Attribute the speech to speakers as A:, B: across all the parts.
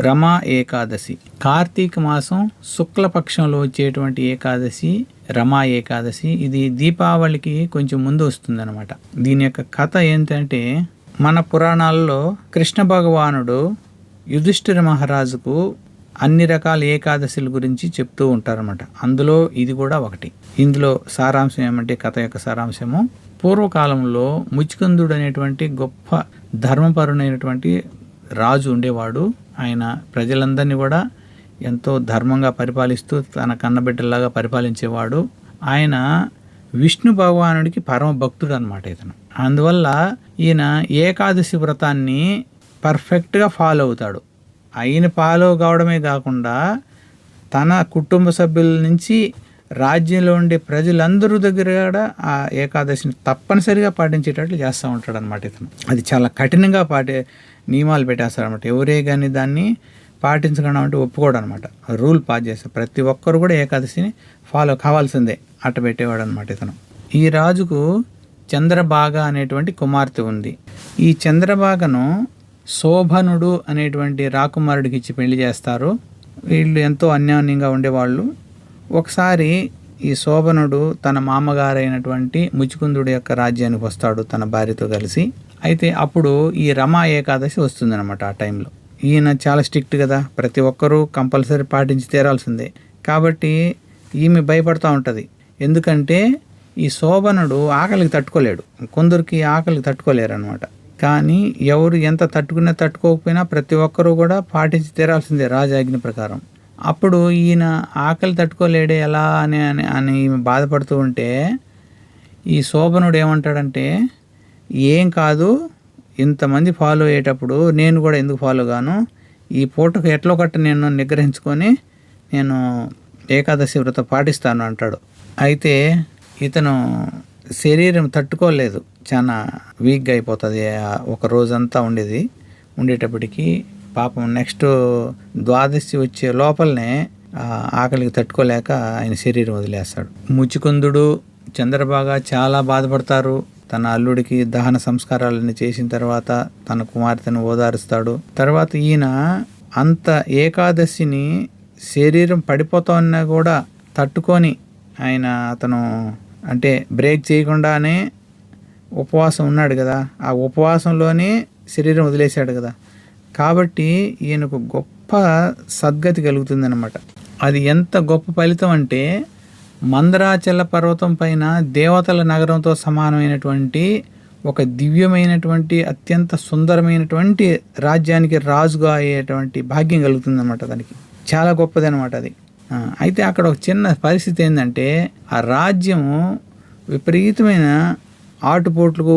A: రమా ఏకాదశి. కార్తీక మాసం శుక్లపక్షంలో వచ్చేటువంటి ఏకాదశి రమా ఏకాదశి. ఇది దీపావళికి కొంచెం ముందు వస్తుందన్నమాట. దీని యొక్క కథ ఏంటంటే మన పురాణాల్లో కృష్ణ భగవానుడు యుధిష్ఠిర మహారాజుకు అన్ని రకాల ఏకాదశుల గురించి చెప్తూ ఉంటారన్నమాట. అందులో ఇది కూడా ఒకటి. ఇందులో సారాంశం ఏమంటే కథ యొక్క సారాంశము పూర్వకాలంలో ముచికందుడు అనేటువంటి గొప్ప ధర్మపరుడైనటువంటి రాజు ఉండేవాడు. ఆయన ప్రజలందరినీ కూడా ఎంతో ధర్మంగా పరిపాలిస్తూ తన కన్నబిడ్డలాగా పరిపాలించేవాడు. ఆయన విష్ణు భగవానుడికి పరమ భక్తుడు అనమాట ఇతను. అందువల్ల ఈయన ఏకాదశి వ్రతాన్ని పర్ఫెక్ట్గా ఫాలో అవుతాడు. ఆయన ఫాలో కావడమే కాకుండా తన కుటుంబ సభ్యుల నుంచి రాజ్యంలో ఉండే ప్రజలందరూ దగ్గర కూడా ఆ ఏకాదశిని తప్పనిసరిగా పాటించేటట్లు చేస్తూ ఉంటాడు అనమాట ఇతను. అది చాలా కఠినంగా పాటే నియమాలు పెట్టేస్తాడు అనమాట ఎవరే కానీ దాన్ని పాటించకుండా అంటే ఒప్పుకోడు అనమాట రూల్ పాస్ చేస్తారు ప్రతి ఒక్కరు కూడా ఏకాదశిని ఫాలో కావాల్సిందే. అట్ట పెట్టేవాడు అనమాట ఇతను. ఈ రాజుకు చంద్రబాగ అనేటువంటి కుమార్తె ఉంది. ఈ చంద్రబాగను శోభనుడు అనేటువంటి రాకుమారుడికి ఇచ్చి పెళ్ళి చేస్తారు. వీళ్ళు ఎంతో అన్యోన్యంగా ఉండేవాళ్ళు. ఒకసారి ఈ శోభనుడు తన మామగారైనటువంటి ముచుకుందుడి యొక్క రాజ్యానికి వస్తాడు తన భార్యతో కలిసి. అయితే అప్పుడు ఈ రమా ఏకాదశి వస్తుందన్నమాట ఆ టైంలో. ఈయన చాలా స్ట్రిక్ట్ కదా. ప్రతి ఒక్కరూ కంపల్సరీ పాటించి తీరాల్సిందే. కాబట్టి ఈమె భయపడుతూ ఉంటుంది. ఎందుకంటే ఈ శోభనుడు ఆకలికి తట్టుకోలేడు. కొందరికి ఆకలికి తట్టుకోలేరు అనమాట కానీ ఎవరు ఎంత తట్టుకున్నా తట్టుకోకపోయినా ప్రతి ఒక్కరూ కూడా పాటించి తీరాల్సిందే రాజాజ్ఞ ప్రకారం. అప్పుడు ఈయన ఆకలి తట్టుకోలేడే ఎలా అని అని అని ఈమె బాధపడుతూ ఉంటే ఈ శోభనుడు ఏమంటాడంటే ఏం కాదు ఇంతమంది ఫాలో అయ్యేటప్పుడు నేను కూడా ఎందుకు ఫాలో గాను? ఈ పూటకు ఎట్లో కట్ట నేను నిగ్రహించుకొని నేను ఏకాదశి వ్రత పాటిస్తాను అంటాడు. అయితే ఇతను శరీరం తట్టుకోలేదు. చాలా వీక్గా అయిపోతుంది. ఒక రోజంతా ఉండేది. ఉండేటప్పటికీ పాపం నెక్స్ట్ ద్వాదశి వచ్చే లోపలనే ఆకలికి తట్టుకోలేక ఆయన శరీరం వదిలేస్తాడు. ముచ్చుకుందుడు చంద్రబాగ చాలా బాధపడతారు. తన అల్లుడికి దహన సంస్కారాలన్నీ చేసిన తర్వాత తన కుమార్తెను ఓదారుస్తాడు. తర్వాత ఈయన అంత ఏకాదశిని శరీరం పడిపోతా ఉన్నా కూడా తట్టుకొని ఆయన అతను అంటే బ్రేక్ చేయకుండానే ఉపవాసం ఉన్నాడు కదా. ఆ ఉపవాసంలోనే శరీరం వదిలేశాడు కదా. కాబట్టి ఈయనకు గొప్ప సద్గతి కలుగుతుందన్నమాట. అది ఎంత గొప్ప ఫలితం అంటే మందరాచల పర్వతం పైన దేవతల నగరంతో సమానమైనటువంటి ఒక దివ్యమైనటువంటి అత్యంత సుందరమైనటువంటి రాజ్యానికి రాజుగా అయ్యేటువంటి భాగ్యం కలుగుతుందన్నమాట దానికి. చాలా గొప్పది అనమాట అది అయితే అక్కడ ఒక చిన్న పరిస్థితి ఏంటంటే ఆ రాజ్యము విపరీతమైన ఆటుపోట్లకు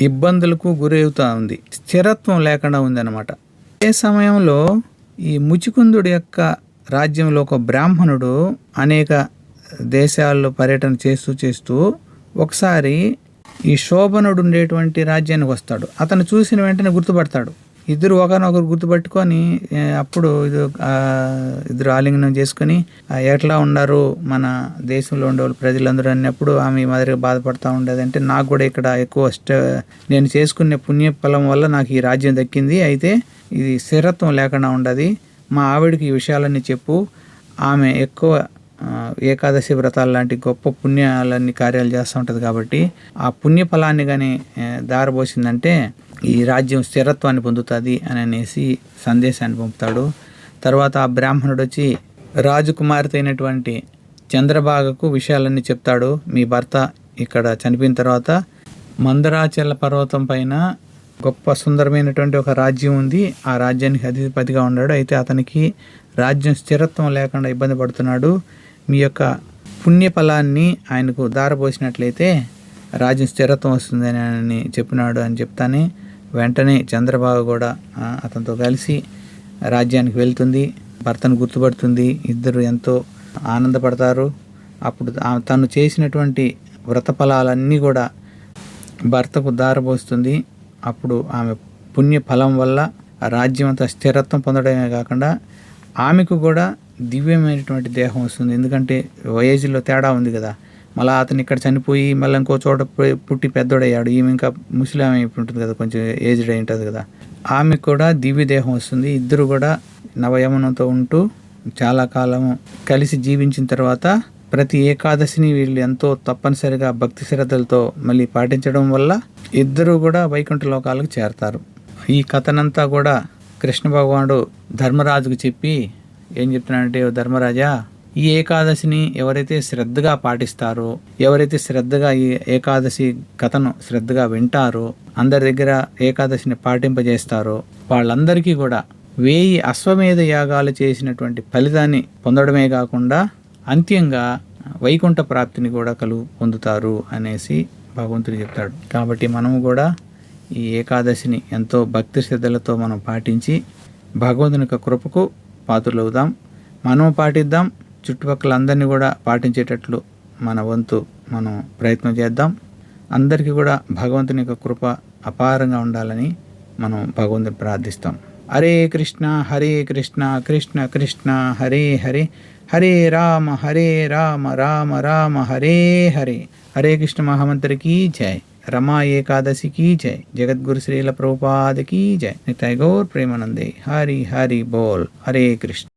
A: ఇబ్బందులకు గురవుతూ ఉంది. స్థిరత్వం లేకుండా ఉందన్నమాట. ఏ సమయంలో ఈ ముచికుందుడి యొక్క రాజ్యంలో ఒక బ్రాహ్మణుడు అనేక దేశాల్లో పర్యటన చేస్తూ చేస్తూ ఒకసారి ఈ శోభనుడు ఉండేటువంటి రాజ్యానికి వస్తాడు. అతను చూసిన వెంటనే గుర్తుపడతాడు. ఇద్దరు ఒకరినొకరు గుర్తుపట్టుకొని అప్పుడు ఇది ఇద్దరు ఆలింగనం చేసుకొని ఎట్లా ఉన్నారు మన దేశంలో ఉండే వాళ్ళు ప్రజలందరూ అన్నప్పుడు ఆమె మాదిరిగా బాధపడతా ఉండేది అంటే నాకు కూడా ఇక్కడ ఎక్కువ స్ట నేను చేసుకునే పుణ్యఫలం వల్ల నాకు ఈ రాజ్యం దక్కింది. అయితే ఇది స్థిరత్వం లేకుండా ఉండదు. మా ఆవిడకి ఈ విషయాలన్నీ చెప్పు. ఆమె ఎక్కువ ఏకాదశి వ్రతాలు లాంటి గొప్ప పుణ్యాలన్నీ కార్యాలు చేస్తూ ఉంటుంది కాబట్టి ఆ పుణ్య ఫలాన్ని కానీ దారబోసిందంటే ఈ రాజ్యం స్థిరత్వాన్ని పొందుతుంది అని అనేసి సందేశాన్ని పంపుతాడు. తర్వాత ఆ బ్రాహ్మణుడు వచ్చి రాజకుమార్తె అయినటువంటి చంద్రబాగకు విషయాలన్నీ చెప్తాడు. మీ భర్త ఇక్కడ చనిపోయిన తర్వాత మందరాచల పర్వతం పైన గొప్ప సుందరమైనటువంటి ఒక రాజ్యం ఉంది. ఆ రాజ్యానికి అధిపతిగా ఉన్నాడు. అయితే అతనికి రాజ్యం స్థిరత్వం లేకుండా ఇబ్బంది పడుతున్నాడు. మీ యొక్క పుణ్యఫలాన్ని ఆయనకు దారపోసినట్లయితే రాజ్యం స్థిరత్వం వస్తుందని అని చెప్పినాడు అని చెప్తానే వెంటనే చంద్రబాబు కూడా అతనితో కలిసి రాజ్యానికి వెళ్తుంది. భర్తను గుర్తుపడుతుంది. ఇద్దరు ఎంతో ఆనందపడతారు. అప్పుడు తను చేసినటువంటి వ్రత ఫలాలన్నీ కూడా భర్తకు దారపోస్తుంది అప్పుడు ఆమె పుణ్య ఫలం వల్ల రాజ్యం అంతా స్థిరత్వం పొందడమే కాకుండా ఆమెకు కూడా దివ్యమైనటువంటి దేహం వస్తుంది. ఎందుకంటే వయసులో తేడా ఉంది కదా. మళ్ళీ అతను ఇక్కడ చనిపోయి మళ్ళీ ఇంకో చోట పుట్టి పెద్దోడయ్యాడు. ఈమె ఇంకా ముసలి ఆమె ఉంటుంది కదా కొంచెం ఏజ్డ్ అయి ఉంటుంది కదా. ఆమె కూడా దివ్య దేహం వస్తుంది. ఇద్దరు కూడా నవయమనంతో ఉంటూ చాలా కాలం కలిసి జీవించిన తర్వాత ప్రతి ఏకాదశిని వీళ్ళు ఎంతో తప్పనిసరిగా భక్తి శ్రద్ధలతో మళ్ళీ పాటించడం వల్ల ఇద్దరు కూడా వైకుంఠ లోకాలకు చేరతారు. ఈ కథనంతా కూడా కృష్ణ భగవానుడు ధర్మరాజుకు చెప్పి ఏం చెప్తున్నాడంటే "ఓ ధర్మరాజా ఈ ఏకాదశిని ఎవరైతే శ్రద్ధగా పాటిస్తారో ఎవరైతే శ్రద్ధగా ఈ ఏకాదశి కథను శ్రద్ధగా వింటారో అందరి దగ్గర ఏకాదశిని పాటింపజేస్తారో వాళ్ళందరికీ కూడా వేయి అశ్వమేధ యాగాలు చేసినటువంటి ఫలితాన్ని పొందడమే కాకుండా అంత్యంగా వైకుంఠ ప్రాప్తిని కూడా కలుగు పొందుతారు అనేసి భగవంతుడు చెప్తాడు. కాబట్టి మనము కూడా ఈ ఏకాదశిని ఎంతో భక్తి శ్రద్ధలతో మనం పాటించి భగవంతుని యొక్క కృపకు పాత్రలవుదాం. మనం పాటిద్దాం. చుట్టుపక్కల అందరినీ కూడా పాటించేటట్లు మన వంతు మనం ప్రయత్నం చేద్దాం. అందరికీ కూడా భగవంతుని యొక్క కృప అపారంగా ఉండాలని మనం భగవంతుని ప్రార్థిస్తాం. హరే కృష్ణ హరే కృష్ణ కృష్ణ కృష్ణ హరే హరే హరే రామ హరే రామ రామ రామ హరే హరే. హరే కృష్ణ మహామంత్రికి జై. రమా ఏకాదశికి జై. జగద్గురు శ్రీల ప్రభుపాదకి జై. నితాయి గౌర్ ప్రేమానందే. హరి హరి బోల్. హరే కృష్ణ.